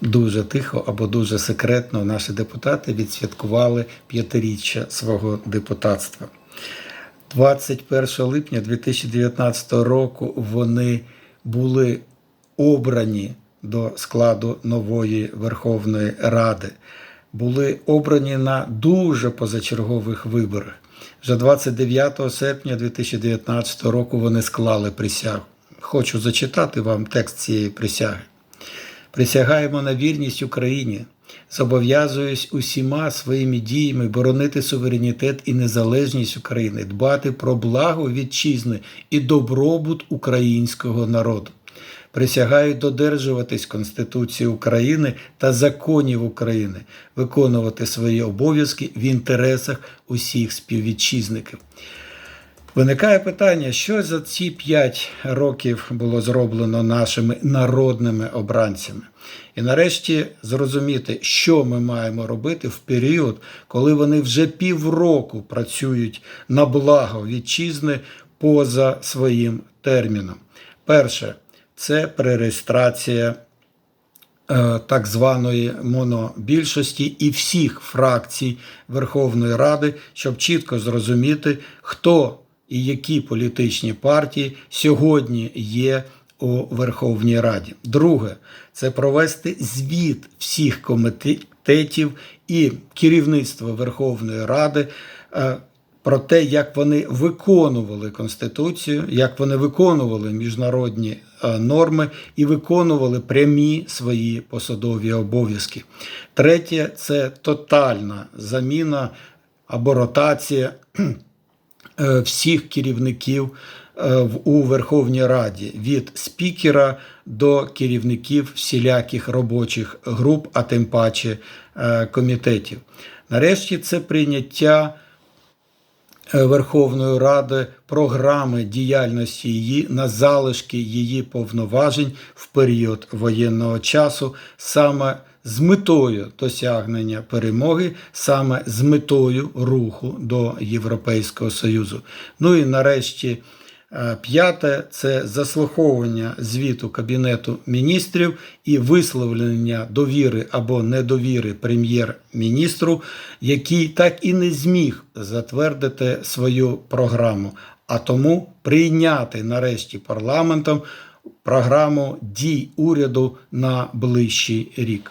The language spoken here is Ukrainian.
дуже тихо або дуже секретно наші депутати відсвяткували п'ятиріччя свого депутатства. 21 липня 2019 року вони були обрані до складу нової Верховної Ради, були обрані на дуже позачергових виборах. Вже 29 серпня 2019 року вони склали присягу. Хочу зачитати вам текст цієї присяги. Присягаємо на вірність Україні, зобов'язуюсь усіма своїми діями боронити суверенітет і незалежність України, дбати про благо вітчизни і добробут українського народу. Присягаю додержуватись Конституції України та законів України, виконувати свої обов'язки в інтересах усіх співвітчизників. Виникає питання, що за ці п'ять років було зроблено нашими народними обранцями. І нарешті зрозуміти, що ми маємо робити в період, коли вони вже півроку працюють на благо вітчизни поза своїм терміном. Перше це пререєстрація е, так званої монобільшості і всіх фракцій Верховної Ради, щоб чітко зрозуміти, хто і які політичні партії сьогодні є у Верховній Раді. Друге, це провести звіт всіх комітетів і керівництва Верховної Ради. е, Про те, як вони виконували Конституцію, як вони виконували міжнародні е, норми і виконували прямі свої посадові обов'язки. Третє це тотальна заміна або ротація всіх керівників е, у Верховній Раді від спікера до керівників всіляких робочих груп, а тим паче е, комітетів. Нарешті це прийняття е, Верховної Ради програми діяльності її на залишки її повноважень в період воєнного часу, саме з метою досягнення перемоги, саме з метою руху до Європейського Союзу. Ну і нарешті. Е, П'яте це заслуховування звіту Кабінету міністрів і висловлення довіри або недовіри прем'єр-міністру, який так і не зміг затвердити свою програму, а тому прийняти нарешті парламентом програму дій уряду на ближчий рік.